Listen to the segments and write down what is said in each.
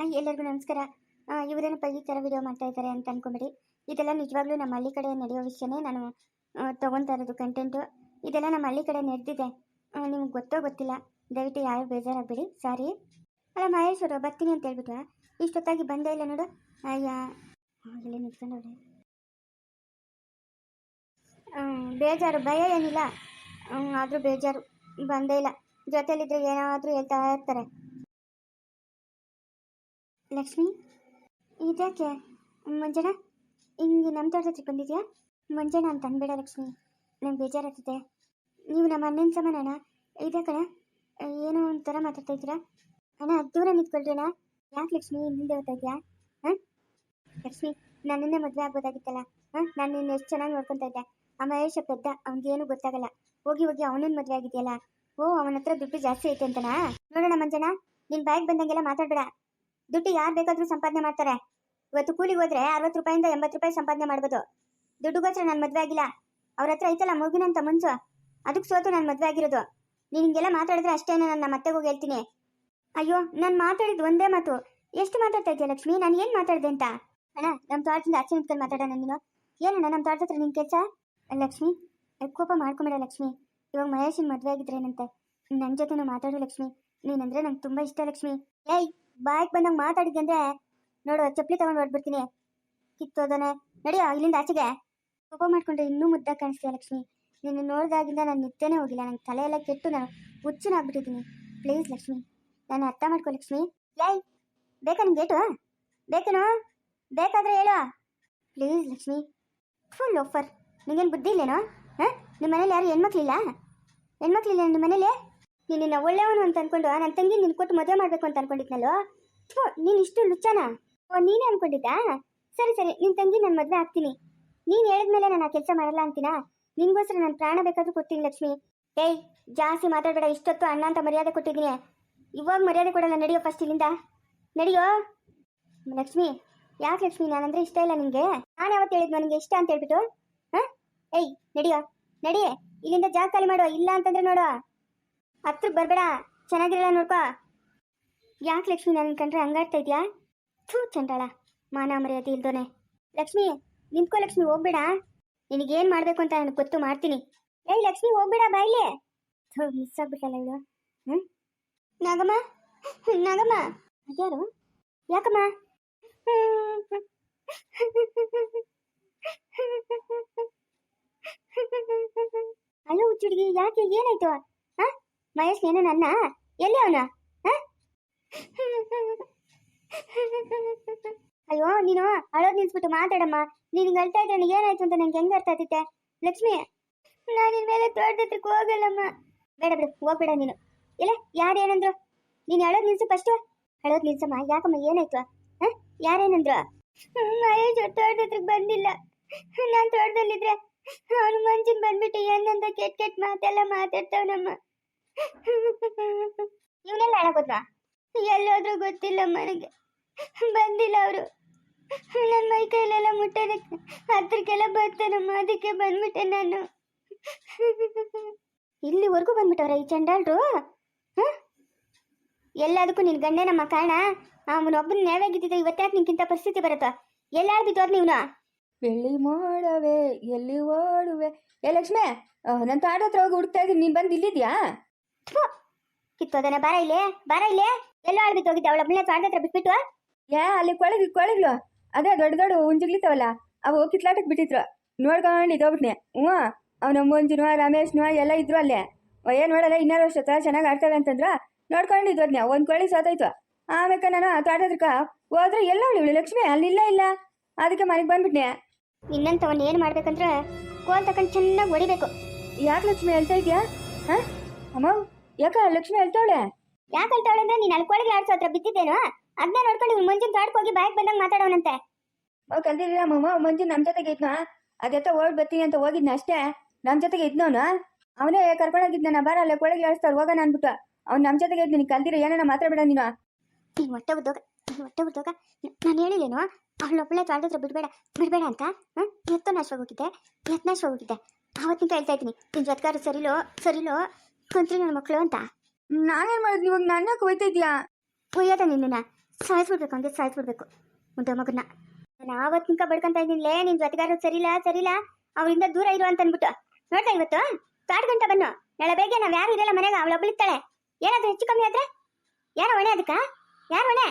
ಎಲ್ಲರಿಗೂ ನಮಸ್ಕಾರ. ಇವರೇನಪ್ಪ ಈ ಥರ ವಿಡಿಯೋ ಮಾಡ್ತಾ ಇದ್ದಾರೆ ಅಂತ ಅನ್ಕೊಂಬೇಡಿ ಇದೆಲ್ಲ ನಿಜವಾಗ್ಲೂ ನಮ್ಮ ಹಳ್ಳಿ ಕಡೆ ನಡೆಯೋ ವಿಷಯನೇ ನಾನು ತೊಗೊತಾ ತಗೊಂತಾ ಇರೋದು ಕಂಟೆಂಟು ಇದೆಲ್ಲ ನಮ್ಮ ಹಳ್ಳಿ ಕಡೆ ನಡೆದಿದೆ. ನಿಮ್ಗೆ ಗೊತ್ತೋ ಗೊತ್ತಿಲ್ಲ. ದಯವಿಟ್ಟು ಯಾರು ಬೇಜಾರಾಗಬೇಡಿ. ಸಾರಿ ಅಲ್ಲ, ಮಹೇಶ್ವರು, ಬರ್ತೀನಿ ಅಂತ ಹೇಳ್ಬಿಟ್ಟು ಇಷ್ಟೊತ್ತಾಗಿ ಬಂದೇ ಇಲ್ಲ ನೋಡು. ಅಯ್ಯ. ಇಲ್ಲೇ ನಿಂತ್ಕೊಂಡವ್ರೆ. ಬೇಜಾರು, ಭಯ ಏನಿಲ್ಲ. ಆದರೂ ಬೇಜಾರು. ಬಂದೇ ಇಲ್ಲ. ಜೊತೆಯಲ್ಲಿದ್ದರೆ ಏನಾದರೂ ಹೇಳ್ತಾ ಇರ್ತಾರೆ. ಲಕ್ಷ್ಮಿ? ಇದ್ಯಾಕೆ? ಮಂಜಣ್ಣ, ಹಿಂಗೆ ನಮ್ಮ ತೋಟದ ಹತ್ರ ಬಂದಿದ್ಯಾ? ಮಂಜಣ್ಣ ಅಂತ ಅನ್ಬೇಡ ಲಕ್ಷ್ಮಿ, ನಂಗೆ ಬೇಜಾರಾಗ್ತಿದೆ. ನೀವು ನಮ್ಮ ಅಣ್ಣನ ಸಮಾನಣ್ಣ ಇದೆ ಕಣ? ಏನೋ ಒಂಥರ ಮಾತಾಡ್ತಾ ಇದ್ದೀರಾ? ಅಣ್ಣ, ದೂರ ನಿಂತ್ಕೊಳ್ರಿ ಅಣ್ಣ. ಯಾಕೆ ಲಕ್ಷ್ಮಿ, ಹಿಂದೆ ಹೋಗ್ತಾ ಇದೆಯಾ ಹಾಂ? ಲಕ್ಷ್ಮಿ ನನ್ನನ್ನೇ ಮದುವೆ ಆಗ್ಬೋದಾಗಿತ್ತಲ್ಲ? ಹಾಂ? ನಾನು ನಿನ್ನ ಎಷ್ಟು ಚೆನ್ನಾಗಿ ನೋಡ್ಕೊತಾ ಇದ್ದೆ. ಆ ಮಹೇಶ ಪೆದ್ದ, ಅವ್ನಿಗೇನು ಗೊತ್ತಾಗಲ್ಲ. ಹೋಗಿ ಹೋಗಿ ಅವನನ್ನ ಮದುವೆ ಆಗಿದೆಯಲ್ಲ? ಓ ಅವನ ಹತ್ರ ದುಡ್ಡು ಜಾಸ್ತಿ ಐತೆ ಅಂತನಾ? ನೋಡೋಣ ಮಂಜಣ್ಣ ನಿನ್ನ ಬಾಯಿಗೆ ಬಂದಂಗೆಲ್ಲ ಮಾತಾಡಬೇಡ. ದುಡ್ಡು ಯಾರು ಬೇಕಾದರೂ ಸಂಪಾದನೆ ಮಾಡ್ತಾರೆ. ಇವತ್ತು ಕೂಲಿಗೆ ಹೋದ್ರೆ ಅರವತ್ತು ರೂಪಾಯಿಂದ ಎಂಬತ್ತು ರೂಪಾಯಿ ಸಂಪಾದನೆ ಮಾಡ್ಬೋದು. ದುಡ್ಡುಗೋಸ್ಕರ ನಾನು ಮದುವೆ ಆಗಿಲ್ಲ. ಅವ್ರ ಹತ್ರ ಐತಲ್ಲ ಮಗುನಂತ ಮುಂಚು ಅದಕ್ಕೆ ಸೋತು ನಾನು ಮದುವೆ ಆಗಿರೋದು. ನೀನು ಹಿಂಗೆಲ್ಲ ಮಾತಾಡಿದ್ರೆ ಅಷ್ಟೇನೆ ನನ್ನ ಮತ್ತೆ ಹೋಗಿ ಹೇಳ್ತೀನಿ. ಅಯ್ಯೋ, ನಾನು ಮಾತಾಡಿದ್ದು ಒಂದೇ ಮಾತು. ಎಷ್ಟು ಮಾತಾಡ್ತಾ ಇದೆಯಾ ಲಕ್ಷ್ಮಿ? ನಾನು ಏನು ಮಾತಾಡಿದೆ ಅಂತ? ಅಣ್ಣ ನಮ್ಮ ತೋಟದಿಂದ ಆಚೆ ನಿಂತ್ಕೊಂಡು ಮಾತಾಡೋಣ ನೀನು. ಏನಣ್ಣ ನಮ್ಮ ತೋಟದ ಹತ್ರ ನಿನ್ನ ಕೆಲಸ? ಲಕ್ಷ್ಮಿ ಕೋಪ ಮಾಡ್ಕೊಂಬೇಡ ಲಕ್ಷ್ಮಿ. ಇವಾಗ ಮಹೇಶನ್ ಮದುವೆ ಆಗಿದ್ರೇನಂತೆ ನನ್ನ ಜೊತೆನೂ ಮಾತಾಡು ಲಕ್ಷ್ಮಿ. ನೀನಂದ್ರೆ ನಂಗೆ ತುಂಬ ಇಷ್ಟ ಲಕ್ಷ್ಮಿ. ಏಯ್! ಬಾಯ್ಗೆ ಬಂದಂಗೆ ಮಾತಾಡಿದ್ದೆ ಅಂದ್ರೆ, ನೋಡು, ಚಪ್ಪಲಿ ತಗೊಂಡು ಹೊರಡ್ಬಿಡ್ತೀನಿ ಕಿತ್ತೋದನೆ ನಡೆಯೋ, ಇಲ್ಲಿಂದ ಆಚೆಗೆ. ಕೋಪ ಮಾಡ್ಕೊಂಡ್ರೆ ಇನ್ನೂ ಮುದ್ದ ಕಾಣಿಸ್ತೀಯ ಲಕ್ಷ್ಮಿ? ನಿನ್ನ ನೋಡ್ದಾಗಿಂದ ನಾನು ನಿದ್ದೆನೇ ಹೋಗಿಲ್ಲ. ನಂಗೆ ತಲೆ ಎಲ್ಲ ಕೆಟ್ಟು ನಾನು ಹುಚ್ಚನಾಗ್ಬಿಟ್ಟಿದ್ದೀನಿ ಪ್ಲೀಸ್ ಲಕ್ಷ್ಮಿ, ನಾನು ಅರ್ಥ ಮಾಡ್ಕೊ ಲಕ್ಷ್ಮಿ. ಲೈ ಬೇಕಾ ನಿಮ್ಗೆ ಗೇಟು? ಬೇಕೇನೋ? ಬೇಕಾದ್ರೆ ಹೇಳು. ಪ್ಲೀಸ್ ಲಕ್ಷ್ಮಿ, ಫುಲ್ ಆಫರ್ ನಿಂಗೇನು ಬುದ್ಧಿ ಇಲ್ಲೇನೋ? ಹಾಂ? ನಿಮ್ಮ ಮನೇಲಿ ಯಾರು ಹೆಣ್ಮಕ್ಳಿಲ್ಲ ಹೆಣ್ಮಕ್ಳಿಲ್ಲ ನಿಮ್ಮ ಮನೇಲಿ? ನಿನ್ನ ಒಳ್ಳೆಯವನು ಅಂತ ಅನ್ಕೊಂಡು ನನ್ನ ತಂಗಿ ನಿನ್ ಕೊಟ್ಟು ಮದುವೆ ಮಾಡಬೇಕು ಅಂತ ಅನ್ಕೊಂಡಿದ್ನಲ್ಲೋ? ಥೋ, ನೀನು ಇಷ್ಟು ಲುಚ್ಚನ? ಓ, ನೀನೇ ಅನ್ಕೊಂಡಿದ್ದಾ ಸರಿ ಸರಿ ನಿನ್ನ ತಂಗಿ ನಾನು ಮದುವೆ ಆಗ್ತೀನಿ. ನೀನು ಹೇಳಿದ್ಮೇಲೆ ನಾನು ಆ ಕೆಲಸ ಮಾಡಲ್ಲ ಅಂತೀನಾ? ನಿನ್ಗೋಸ್ಕರ ನಾನು ಪ್ರಾಣ ಬೇಕಾದ್ರೂ ಕೊಡ್ತೀನಿ, ಲಕ್ಷ್ಮಿ. ಏಯ್, ಜಾಸ್ತಿ ಮಾತಾಡಬೇಡ, ಇಷ್ಟೊತ್ತು ಅಣ್ಣ ಅಂತ ಮರ್ಯಾದೆ ಕೊಟ್ಟಿದ್ದೀನಿ. ಇವಾಗ ಮರ್ಯಾದೆ ಕೊಡಲ್ಲ, ನಡೆಯೋ ಫಸ್ಟ್ ಇಲ್ಲಿಂದ. ನಡೆಯೋ? ಲಕ್ಷ್ಮಿ, ಯಾಕೆ ಲಕ್ಷ್ಮಿ, ನಾನಂದ್ರೆ ಇಷ್ಟ ಇಲ್ಲ ನಿಂಗೆ. ನಾನು ಯಾವತ್ತು ಹೇಳಿದ್ ನನಗೆ ಇಷ್ಟ ಅಂತ ಹೇಳ್ಬಿಟ್ಟು? ಹಾಂ? ಏಯ್, ನಡೆಯೋ. ನಡೆಯೇ, ಇಲ್ಲಿಂದ ಜಾಗ ಖಾಲಿ ಮಾಡುವ, ಇಲ್ಲ ಅಂತಂದ್ರೆ ನೋಡುವ. ಹತ್ರಕ್ಕೆ ಬರಬೇಡ, ಚೆನ್ನಾಗಿರಲ್ಲ ನೋಡ್ಕೋ. ಯಾಕೆ ಲಕ್ಷ್ಮಿ ನನ್ನ ಕಂಡ್ರೆ ಹಂಗಾಡ್ತಾ ಇದೆಯಾ? ಥೂ ಚಂಡಾಳ, ಮಾನ ಮರ್ಯಾದೆ ಇಲ್ದೋನೆ. ಲಕ್ಷ್ಮಿ, ನಿಂತ್ಕೋ ಲಕ್ಷ್ಮಿ, ಹೋಗ್ಬೇಡ. ನಿನಗೇನು ಮಾಡಬೇಕು ಅಂತ ನನಗೆ ಗೊತ್ತು, ಮಾಡ್ತೀನಿ. ಏಯ್ ಲಕ್ಷ್ಮಿ, ಹೋಗ್ಬೇಡ ಬಾಯ್ಲೆ ಥೂ ಮಿಸ್ ಆಗ್ಬಿಟ್ಟಲ್ಲ ಇವಳು. ಹ್ಞೂ ನಾಗಮ್ಮ? ನಾಗಮ್ಮ? ಅದ್ಯಾರು? ಯಾಕಮ್ಮ? ಅಲ್ಲ ಹುಚ್ಚುಡ್ಗಿ, ಯಾಕೆ ಏನಾಯ್ತು? ಮಹೇಶ್ ಏನೋ ನನ್ನ? ಎಲ್ಲಿ ಅವನ? ಅಯ್ಯೋ, ನೀನು ಅಳೋದ್ ನಿಲ್ಸ್ಬಿಟ್ಟು ಮಾತಾಡಮ್ಮ. ನೀನು ಅಳ್ತಾ ಇದ್ರೆ ಏನಾಯ್ತು ಅಂತ ನಂಗೆ ಹೆಂಗೆ ಅರ್ಥ ಆಗ್ತೈತೆ ಲಕ್ಷ್ಮಿ, ನಾನು ನಿನ್ ಮೇಲೆ ತೋಟದ ಹತ್ರಕ್ಕೆ ಹೋಗಲ್ಲಮ್ಮ. ಬೇಡ, ಬಿಡು, ಹೋಗ್ಬೇಡ ನೀನು. ಇಲ್ಲ ಯಾರು ಏನಂದ್ರು ನೀನು ಅಳೋದ್ ನಿಲ್ಸು ಫಸ್ಟು ಅಳೋದ್ ನಿಲ್ಸಮ್ಮ, ಯಾಕಮ್ಮ ಏನಾಯ್ತು? ಹಾ? ಯಾರೇನಂದ್ರು? ಮಹೇಶ್ ತೋಟದ ಹತ್ರಕ್ಕೆ ಬಂದಿಲ್ಲ. ನಾನು ತೋಟದಲ್ಲಿದ್ರೆ ಅವನು ಮಂಚಿನ ಬಂದ್ಬಿಟ್ಟು ಏನಂದ ಕೆಟ್ಟ ಕೆಟ್ಟ ಮಾತೆಲ್ಲ ಮಾತಾಡ್ತಾವನಮ್ಮ. ಇವನೆಲ್ಲ ಅಳಗೋದ್ವಾ ಎಲ್ಲೋದ್ರೂ ಗೊತ್ತಿಲ್ಲ ನನಗೆ ಬಂದಿಲ್ಲ ಅವರು. ನನ್ನ ಮೈ ಕೈಲೆಲ್ಲ ಮುಟ್ಟೋದಕ್ಕೆ ಹತ್ರಕ್ಕೆಲ್ಲ ಬರ್ತಾನಮ್ಮ ಅದಕ್ಕೆ ಬಂದ್ಬಿಟ್ಟೆ ನಾನು. ಇಲ್ಲಿವರೆಗೂ ಬಂದ್ಬಿಟ್ಟವ್ರ ಈ ಚಂಡಾಲ್ರು? ಹ? ಎಲ್ಲದಕ್ಕೂ ನಿನ್ ಗಂಡನಮ್ಮ ಕಾರಣ. ಅವನೊಬ್ಬನ ನ್ಯಾಯವಾಗಿದ್ದಿದ್ದ ಇವತ್ತಾಕೆ ನಿನ್ಗಿಂತ ಪರಿಸ್ಥಿತಿ ಬರುತ್ತಾ? ಎಲ್ಲಾರು ಬಿದ್ದೋದ್ ನೀವ್ನ? ಬೆಳ್ಳಿ ಮಾಡವೆ ಎಲ್ಲಿ ಓಡುವೆ. ಏ ಲಕ್ಷ್ಮೇ ನನ್ನ ತಾಡ ಹತ್ರ ಹೋಗಿ ಹುಡುಕ್ತಾ ಇದ್ದೀನಿ. ನೀನು ಬಂದು ಇಲ್ಲಿದ್ಯಾ? ಥು! ಕಿತ್ತೋದನ ಬಾರ ಇಲ್ಲೇ ಬಾರ ಇಲ್ಲೇ. ಎಲ್ಲೋ ಆಳ್ಬಿಟ್ಟು ಹೋಗಿದ್ದೆ ಅವಳೊಬ್ಬಳನ್ನ ತ್ವಾಟದ ಹತ್ರ ಬಿಟ್ಬಿಟ್ಟು ಯಾ ಅಲ್ಲಿ ಕೊಳಗಿ ಕೊಳಗ್ಲು. ಅದೇ ದೊಡ್ಡ ದೊಡ್ಡ ಹುಂಜಿಗ್ಲಿತ್ತವಲ್ಲ ಅವು ಕಿತ್ಲಾಟಕ್ಕೆ ಬಿಟ್ಟಿದ್ರು. ನೋಡ್ಕೊಂಡು ಇದೋಗ್ಬಿಟ್ನೆ ಹ್ಞೂ ಅವನ ಮಂಜುನು ರಮೇಶ್ನು ಎಲ್ಲ ಇದ್ರು ಅಲ್ಲೇ. ಅಯ್ಯ ನೋಡಲ್ಲ ಇನ್ನೂರು ವರ್ಷ ಚೆನ್ನಾಗಿ ಆಡ್ತವೆ ಅಂತಂದ್ರು ನೋಡ್ಕೊಂಡು ಇದ್ವದ್ನೆ ಒಂದು ಕೋಳಿ ಸೋತೋಯ್ತು. ಆಮೇಲೆ ನಾನು ತೋಟ ಹತ್ರಕ್ಕ ಹೋದ್ರೆ ಎಲ್ಲ ಇವಳು ಲಕ್ಷ್ಮಿ ಅಲ್ಲಿಲ್ಲ ಇಲ್ಲ ಅದಕ್ಕೆ ಮನೆಗೆ ಬಂದ್ಬಿಟ್ನೆ. ಇನ್ನಂತವನ್ನ ಏನು ಮಾಡ್ಬೇಕಂದ್ರೆ ಕೋಲ್ ತಕೊಂಡು ಚೆನ್ನಾಗಿ ಹೊಡಿಬೇಕು. ಯಾಕೆ ಲಕ್ಷ್ಮಿ ಹೇಳ್ತಾ ಇದೆಯಾ? ಹಾಂ? ಅಮ್ಮ ಯಾಕ ಲಕ್ಷ್ಮಿ ಹೇಳ್ತಾವಳೆ ಯಾಕೆ ಹೇಳ್ತಾವಳೆ ಅಂದ್ರೆ ನೀನು ಅಳ್ಕೊಳಗೆ ಆಡ್ಸೋ ಹತ್ರ ಬಿದ್ದಿದ್ದೇನೋ? ಅದನ್ನ ನೋಡ್ಕೊಂಡು ಇವ್ನು ಮುಂಜಿನ ತಾಡ್ಕ್ ಹೋಗಿ ಬಾಯಿಗೆ ಬಂದಂಗೆ ಮಾತಾಡೋಣಂತೆ ಓ ಕಲ್ದಿಲ್ಲ ಮಮ್ಮ ಮಂಜು ನಮ್ಮ ಜೊತೆಗೆ ಇದ್ನ? ಅದೆತ್ತ ಓಡ್ ಬರ್ತೀನಿ ಅಂತ ಹೋಗಿದ್ನ ಅಷ್ಟೇ. ನಮ್ಮ ಜೊತೆಗೆ ಇದ್ನವನು ಅವನೇ ಕರ್ಕೊಂಡೋಗಿದ್ನ ನಾ ಬರ ಅಲ್ಲೇ ಕೊಳಗೆ ಆಡಿಸ್ತಾರೆ ಹೋಗೋಣ ಅನ್ಬಿಟ್ಟು ಅವ್ನು ನಮ್ಮ ಜೊತೆಗೆ ಇದ್ನ ನೀನು ಕಲ್ದಿರ ಏನೇನ ಮಾತಾಡ್ಬೇಡ ನೀನು. ನೀನು ಹೊಟ್ಟೆ ಉದ್ದೋಗ ನೀನು ಹೊಟ್ಟೆ ಉದ್ದೋಗ ನಾನು ಹೇಳಿಲ್ಲೇನೋ? ಅವಳೊಬ್ಬಳೆ ತ್ವಾಟದ ಹತ್ರ ಬಿಡಬೇಡ ಬಿಡಬೇಡ ಅಂತ? ಹಾಂ? ಎತ್ತೋ ನಾಶ ಹೋಗಿದ್ದೆ ಎತ್ ನಾಶವಾಗಿ ಹೋಗಿದ್ದೆ. ಆವತ್ತಿನ ಹೇಳ್ತಾ ಇದ್ದೀನಿ ನಿನ್ನ ಜೊತೆಗಾರು ಸರಿಲೋ ಸರಿಲೋ? ಕೊಂತ್ರಿ ನನ್ನ ಮಕ್ಕಳು ಅಂತ. ನಾನೇನ್ ಮಾಡಿದ್ನಿ ಇವಾಗ ನನ್ನ ಹೋಯ್ತಾ ಇದೆಯಾ? ಒಯ್ಯೋದ ನಿನ್ನ ಸಾಯಿಸ್ಬಿಡ್ಬೇಕು ಅಂದ್ರೆ ಸಾಯಿಸ್ಬಿಡ್ಬೇಕು. ಮುಂದೆ ಮಗನ್ನ. ನಾನು ಆವತ್ತಿನ ಬಡ್ಕೊಂತ ಇದ್ದೀನಿಲೇ ನಿನ್ ಜೊತೆಗಾರ ಸರಿಲ್ಲ ಸರಿಲ್ಲ ಅವರಿಂದ ದೂರ ಇರು ಅಂತ ಅಂದ್ಬಿಟ್ಟು ನೋಡ್ತಾ ಇವತ್ತು? ಕಾಡ್ ಗಂಟ ಬನ್ನು. ನಾಳೆ ಬೇಗ ನಾವ್ ಯಾರು ಇರಲ್ಲ ಮನೆಗೆ ಅವಳೊಬ್ಬಳಿರ್ತಾಳೆ ಏನಾದ್ರೂ ಹೆಚ್ಚು ಕಮ್ಮಿ ಆದ್ರೆ? ಯಾರು ಹೊಣೆ ಅದಕ್ಕ? ಯಾರು ಹೊಣೆ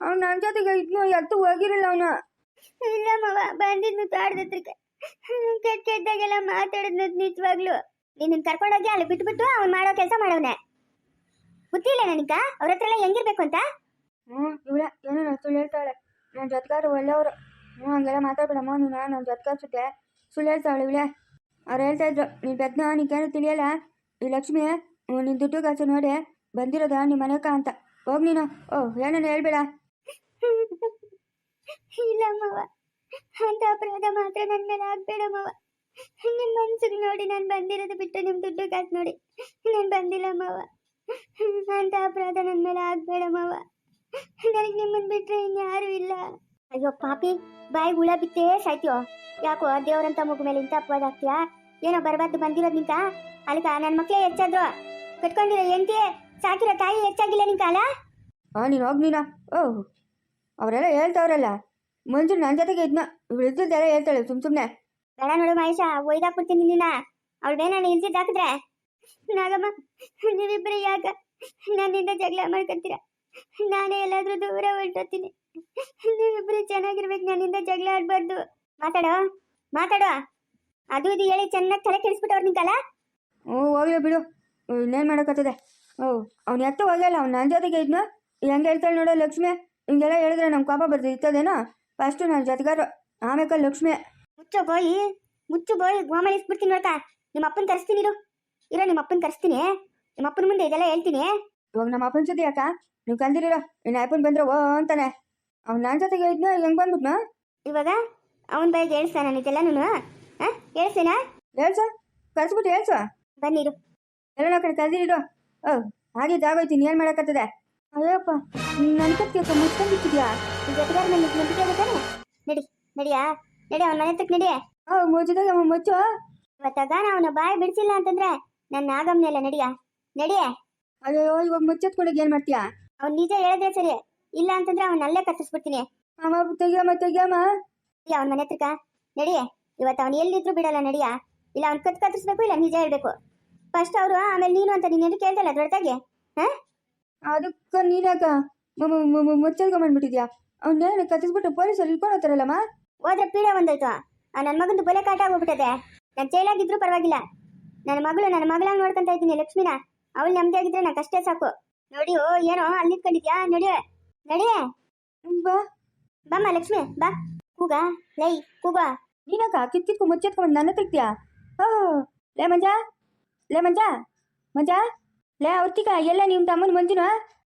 ಅವ್ನು ನನ್ನ ಜೊತೆಗೆ ಇದ್ನು ಎತ್ತು ಹೋಗಿರಲಿಲ್ಲ ಅವನು. ಇಲ್ಲ ಮವ ಬಂದಿದ್ನು ತಾಡ್ದತ್ರಕ್ಕೆ ಕೆಟ್ಟ ಕೆಟ್ಟದಾಗೆಲ್ಲ ಮಾತಾಡಿದ್ನು ನಿಜವಾಗ್ಲು. ನಿನ್ನ ಕರ್ಕೊಂಡೋಗಿ ಅಲ್ಲಿ ಬಿಟ್ಬಿಟ್ಟು ಅವ್ನು ಮಾಡೋ ಕೆಲಸ ಮಾಡವನೆ. ಗೊತ್ತಿಲ್ಲ ನನಗ. ಅವ್ರ ಹತ್ರ ಎಲ್ಲ ಹೆಂಗಿರ್ಬೇಕು ಅಂತ? ಹ್ಞೂ ಇವಳ ಏನೋ ಸುಳ್ಳು ಹೇಳ್ತಾಳೆ. ನನ್ನ ಜೊತೆಗಾರ ಒಳ್ಳೆಯವರು. ಹ್ಞೂ ಹಂಗೆಲ್ಲ ಮಾತಾಡ್ಬೇಡಮ್ಮ. ನೀನು ನನ್ನ ಜೊತೆಗಾರ ಜೊತೆ ಸುಳ್ಳು ಹೇಳ್ತಾವಳೆ ಇವಳೆ. ಅವ್ರು ಹೇಳ್ತಾ ಇದ್ರು ನೀನು ಬೆದ್ನ ನೀಕೇನು ತಿಳಿಯಲ್ಲ? ಈ ಲಕ್ಷ್ಮಿ ನಿನ್ನ ದುಡ್ಡು ಕಾಸು ನೋಡಿ. ಬಂದಿರೋದ ನಿಮ್ಮ ಮನೆಕ ಅಂತ. ಹೋಗಿ ನೀನು. ಓ ಏನೇನು ಹೇಳ್ಬೇಡ? ಇಲ್ಲ ಮವ. ಅಂತ ಅಪರಾಧ ಮಾತ್ರ ನನ್ನ ಮೇಲೆ ಆಗ್ಬೇಡ ಮವ. ನಿಮ್ ಮನ್ಸಿಗೆ ನೋಡಿ ನಾನು ಬಂದಿರೋದು ಬಿಟ್ಟು ನಿಮ್ ದುಡ್ಡು ಕಾಸು ನೋಡಿ. ನಾನು ಬಂದಿಲ್ಲ ಮಾವ. ಅಂತ ಅಪರಾಧ ನನ್ನ ಮೇಲೆ ಆಗ್ಬೇಡ ಮಾವ. ನನಗೆ ನಿಮ್ಮನ್ ಬಿಟ್ರೆ ಇನ್ಯಾರು ಇಲ್ಲ. ಅಯ್ಯೋ ಪಾಪಿ ಬಾಯಿ ಹುಳ ಬಿತ್ತೇ ಸಾಯ್ತೀಯೋ? ಯಾಕೋ ದೇವರಂತ ಮಗು ಮೇಲೆ ಇಂಥ ಅಪವಾದ ಆಗ್ತೀಯಾ ಏನೋ ಬರಬಾರ್ದು ಬಂದಿರೋದ್ ನಿಂತ ಅಲ್ಕ ನನ್ನ ಮಕ್ಳೇ ಹೆಚ್ಚಾದ್ರು. ಕಟ್ಕೊಂಡಿರೋ ಹೆಂಡತಿ ಸಾಕಿರೋ ತಾಯಿ ಹೆಚ್ಚಾಗಿಲ್ಲ ನಿನ್ ಕಾಲ? ಹಾಂ ನೀನು ಹೋಗಿ ನೀನು. ಓ ಅವರೆಲ್ಲ ಹೇಳ್ತಾವ್ರಲ್ಲ. ಮಂಜು ನನ್ನ ಜೊತೆಗೆ ಇದ್ನ. ಇವಳು ಇದ್ದಿದ್ದೆಲ್ಲ ಹೇಳ್ತಾಳೆ ಸುಮ್ ಸುಮ್ಮನೆ ಬೇಡ ನೋಡು ಮಹೇಶ ಒಯ್ದಾಕ್ಬಿಡ್ತೀನಿ ನಿನ್ನ ಅವಳದೇ ನಾನು ಇಲ್ಸಿದ್ ಹಾಕಿದ್ರೆ ನಾಗಮ್ಮ ನೀವಿಬ್ಬರು ಯಾಕ ನನ್ನಿಂದ ಜಗಳ ಮಾಡ್ಕೊತೀರ? ನಾನೇ ಎಲ್ಲಾದ್ರೂ ದೂರ ಹೊರಟೋತೀನಿ ನೀವಿಬ್ಬರು ಚೆನ್ನಾಗಿರ್ಬೇಕು, ನನ್ನಿಂದ ಜಗಳ ಆಡ್ಬಾರ್ದು. ಮಾತಾಡೋ? ಮಾತಾಡೋ ಅದು ಇದು ಹೇಳಿ ಚೆನ್ನಾಗಿ ತಲೆ ಕೆಡಿಸ್ಬಿಟ್ಟವ್ರು ನಿಂಕಲ್ಲ? ಓ, ಹೋಗ್ಲಿ ಬಿಡು. ಇನ್ನೇನು ಮಾಡೋಕ್ಕತ್ತದೆ ಓ, ಅವ್ನು ಎತ್ತ ಹೋಗಲ್ಲ ಅವ್ನು ನನ್ನ ಜೊತೆಗೆ ಇದ್ನು? ಹೆಂಗೆ ಹೇಳ್ತಾಳೆ ನೋಡೋ ಲಕ್ಷ್ಮಿ. ಹಿಂಗೆಲ್ಲ ಹೇಳಿದ್ರೆ ನಮ್ಮ ಕೋಪ ಬರ್ತದೆ ಇತ್ತದೇನೋ? ಫಸ್ಟು ನನ್ನ ಜೊತೆಗಾರು ಆಮೇಲೆ ಲಕ್ಷ್ಮಿ. ಮುಚ್ಚು ಬೋಯಿ ಮುಚ್ಚು ಬೋಯಿ ಗೋಮಳಿಸ್ಬಿಡ್ತೀನಿ ನೋಡ್ತಾ ನಿಮ್ಮ ಅಪ್ಪನ ಕರೆಸ್ತೀನಿ ಇರು. ಇರೋ ನಿಮ್ಮ ಅಪ್ಪನ ಕರೆಸ್ತೀನಿ. ನಿಮ್ಮ ಅಪ್ಪನ ಮುಂದೆ ಇದೆಲ್ಲ ಹೇಳ್ತೀನಿ. ಇವಾಗ ನಮ್ಮ ಅಪ್ಪನ ಜೊತೆ ಯಾಕ ನೀವು ಕಲ್ದಿರೋ ನಿನ್ನ ಅಪ್ಪನ ಬಂದ್ರೆ ಓ ಅಂತಾನೆ. ಅವ್ನು ನನ್ನ ಜೊತೆಗೆ ಇದ್ನ ಹೆಂಗ್ ಬಂದ್ಬಿಟ್ನ? ಇವಾಗ ಅವನ ಬಾಯಿಗೆ ಇದೆಲ್ಲ ನಾನು. ಇದೆಲ್ಲ ಹಾಂ? ಹೇಳ್ಸೇನಾ? ಹೇಳ್ಸ. ಕಳ್ಸ್ಬಿಟ್ಟು ಹೇಳ್ಸ. ಬನ್ನಿರು ಎಲ್ಲ ಕಡೆ ಕಲ್ದಿರೋ ಓ ಹಾಗೆ ಜಾಗೋಯ್ತೀನಿ ಏನು ಮಾಡಕತ್ತದೆ? ಅಯ್ಯಪ್ಪ ನನ್ನ ಮುಚ್ಕೊಂಡಿದ್ಯಾ ನಿನ್ ಜೊತೆಗಾರ ನನ್ನ ನಂಬಿಕೆ ನಡಿ ನಡಿಯಾ? ನಡಿ ಅವನ ಮನೆ ತಕ್ಕ ನಡಿ. ಓ ಮುಚ್ಚಿದಾಗ ಮುಚ್ಚು. ಇವತ್ತಾಗ ಅವನ ಬಾಯಿ ಬಿಡಿಸಿಲ್ಲ ಅಂತಂದ್ರೆ ನನ್ನ ಆಗಮ್ನೆಲ್ಲ ನಡಿಯ. ನಡಿಯ ಅಯ್ಯೋ ಇವಾಗ ಮುಚ್ಚತ್ಕೊಂಡಾಗ ಏನ್ ಮಾಡ್ತೀಯಾ? ಅವ್ನು ನಿಜ ಹೇಳಿದ್ರೆ ಸರಿ. ಇಲ್ಲ ಅಂತಂದ್ರೆ ಅವನ ಅಲ್ಲೇ ಕತ್ತರಿಸ್ಬಿಡ್ತೀನಿ ಅಮ್ಮ ತೆಗಿಯಮ್ಮ ತೆಗಿಯಮ್ಮ. ಇಲ್ಲ ಅವನ ಮನೆ ಹತ್ರಕ ನಡಿಯ ಇವತ್ತು ಅವನು ಎಲ್ಲಿದ್ರು ಬಿಡಲ್ಲ ನಡಿಯ. ಇಲ್ಲ ಅವ್ನು ಕತ್ ಕತ್ತರಿಸ್ಬೇಕು ಇಲ್ಲ ನಿಜ ಹೇಳ್ಬೇಕು. ಫಸ್ಟ್ ಅವರು ಆಮೇಲೆ ನೀನು ಅಂತ ನೀನು ಕೇಳ್ತಲ್ಲ ದೊಡ್ಡದಾಗೆ ಹಾ? ಅದಕ್ಕೆ ನೀನಾಕ ಮುಚ್ಚಲ್ಕೊಂಡ್ಬಂದ್ಬಿಟ್ಟಿದ್ಯಾ ಅವ್ನ ಕತ್ತಿಸ್ಬಿಟ್ಟು ಪೊಲೀಸರು ಇಟ್ಕೊಂಡು ಹೋಗ್ತಾರಲ್ಲಮ್ಮ ಹೋದ್ರೆ ಪೀಡೆ ಒಂದಾಯ್ತು ನನ್ನ ಮಗಂದು ಬೊಲೆ ಕಾಟ ಆಗೋಗ್ಬಿಟ್ಟದೆ ನಾನು ಜೈಲಾಗಿದ್ರು ಪರವಾಗಿಲ್ಲ. ನನ್ನ ಮಗಳು ನನ್ನ ಮಗಳನ್ನ ನೋಡ್ಕೊಂತ ಇದ್ದೀನಿ ಲಕ್ಷ್ಮಿನ. ಅವಳು ನೆಮ್ಮದಿ ಆಗಿದ್ರೆ ನಂಗೆ ಅಷ್ಟೇ ಸಾಕು. ನೋಡಿ ಓ ಏನೋ ಅಲ್ಲಿ ನಿಂತ್ಕೊಂಡಿದ್ಯಾ ನಡಿಯೋ. ನಡಿಯೇ ಬಾ. ಬಾಮ್ಮ ಲಕ್ಷ್ಮಿ, ಬಾ. ಕೂಗ. ಲೈ, ಕೂಗ. ನೀನಕ್ಕ ಕಿತ್ಕಿತ್ಕು ಮುಚ್ಚೆತ್ಕೊಂಡ್ ನನ್ನ ತೆಗ್ತೀಯಾ ಓ, ಲೇ ಮಂಜ. ಲೇ ಮಂಜ. ಮಂಜ. ಲೇ ಅವ್ತಿಕ ಎಲ್ಲ ನಿಮ್ಮ ತಮ್ಮನ ಮಂಜುನ?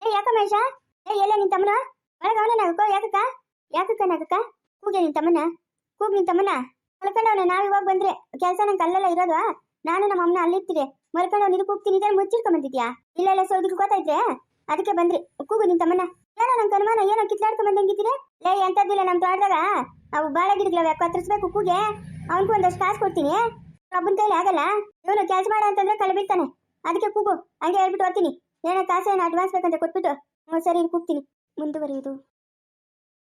ಏ, ಯಾಕ ಮಹೇಶ? ಏ, ಎಲ್ಲ ನಿಮ್ ತಮ್ಮನ? ಒಳಗ ಅವನ ನಗಕೋ ಯಾಕಕ್ಕ? ಯಾಕಕ್ಕ ನಗಕ್ಕ? ಕೂಗೆ ನಿನ್ ತಮ್ಮನ ಕೂಗ್ ನಿನ್ ತಮ್ಮನ ಮಲ್ಕೊಂಡವನ, ನಾವ್ ಬಂದ್ರೆ. ಕೆಲಸ ನಂಗೆ ಅಲ್ಲೆಲ್ಲ ಇರೋದು ನಾನು ನಮ್ಮ ಅಮ್ಮನ ಅಲ್ಲಿರ್ತೀರಿ ಮಲ್ಕೊಂಡವ್ ನಿನ್ ಕೂಗ್ತೀನಿ ಇದ್ರೆ ಮುಚ್ಚಿಟ್ಕೊಂಡ್ ಬಂದಿದ್ಯಾ? ಇಲ್ಲ ಇಲ್ಲ ಸೌದಿಗೆ ಗೊತ್ತಾಯ್ತ್ರೆ ಅದಕ್ಕೆ ಬಂದ್ರಿ. ಕೂಗು ನಿನ್ ತಮ್ಮನ ಏನೋ ನಂಗೆ ಅನುಮಾನ, ಏನೋ ಕಿತ್ಲಾಡ್ಕೊಂಡ್ ಬಂದಂಗಿದ್ದೀರಿ? ಲೇ ಎಂತದಿಲ್ಲ ನಮ್ ತೋಟದಾಗ. ಅವು ಬಾಳೆ ಗಿಡಗಳವೆ ಕತ್ತರಿಸ್ಬೇಕು ಕೂಗೆ. ಅವನಿಗೂ ಒಂದಷ್ಟು ಕಾಸು ಕೊಡ್ತೀನಿ. ಒಬ್ಬನ ಕೈಲಿ ಆಗಲ್ಲ. ಇವನು ಕೆಲಸ ಮಾಡ ಅಂತಂದ್ರೆ ಕಳೆ ಬೀಳ್ತಾನೆ. ಅದಕ್ಕೆ ಕೂಗು. ಹಂಗೆ ಹೇಳ್ಬಿಟ್ಟು ಓದ್ತೀನಿ ಏನೋ ಕಾಸು ಏನೋ ಅಡ್ವಾನ್ಸ್ ಬೇಕಂತ ಕೊಟ್ಬಿಟ್ಟು. ಸರಿ ಕೂಗ್ತೀನಿ. ಮುಂದುವರಿಯುವುದು